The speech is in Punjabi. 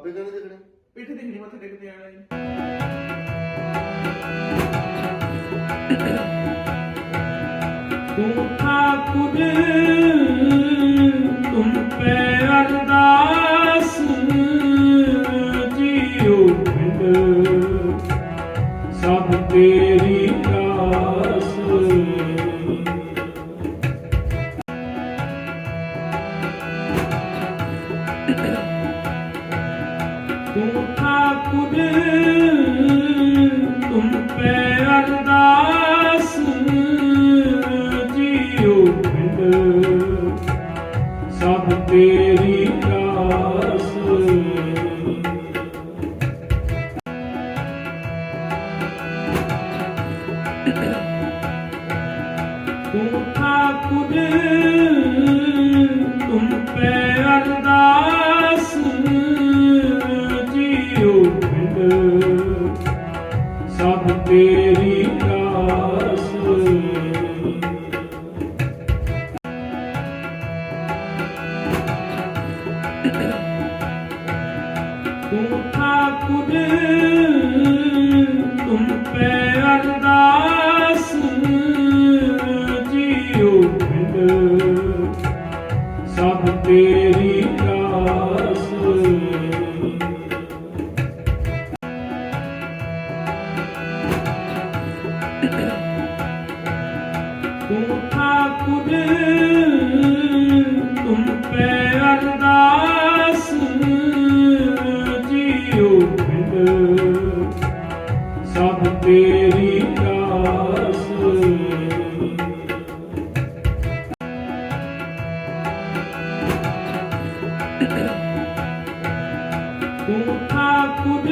ਆਪੇ ਕਹਿੰਦੇ ਦੇਖਣੇ ਪਿੱਠ ਦੇਖਣੀ ਮੱਥੇ ਟੇਕਦੇ ਆਣਾ ਜੀ ਤੂੰ ਠਾਕੁਰ ਤੁਮ ਪੈ ਤੂੰ ਠਾਕੁਰ ਤੁਮ ਪੈ ਅਰਦਾਸ ਜੀਉ ਪਿੰਡ। ਸਭ ਤੇਰੀ ਆਸ ਤੂੰ ਠਾਕੁਰ ਤੁਮ ਸਭ ਤੇਰੀ ਆਸ ਤੂੰ ਠਾਕੁਰ ਤੁਮ ਪੈ ਅਰਦਾਸ ਜੀਉ ਪਿੰਡ। ਸਭ ਤੇਰੀ ਤੂੰ ਠਾਕੁਰ ਤੁਮ ਪੈ ਅਰਦਾਸ ਜੀਉ ਪਿੰਡ। ਸਭ ਤੇਰੀ ਆਸ ਤੂੰ ਠਾਕੁਰ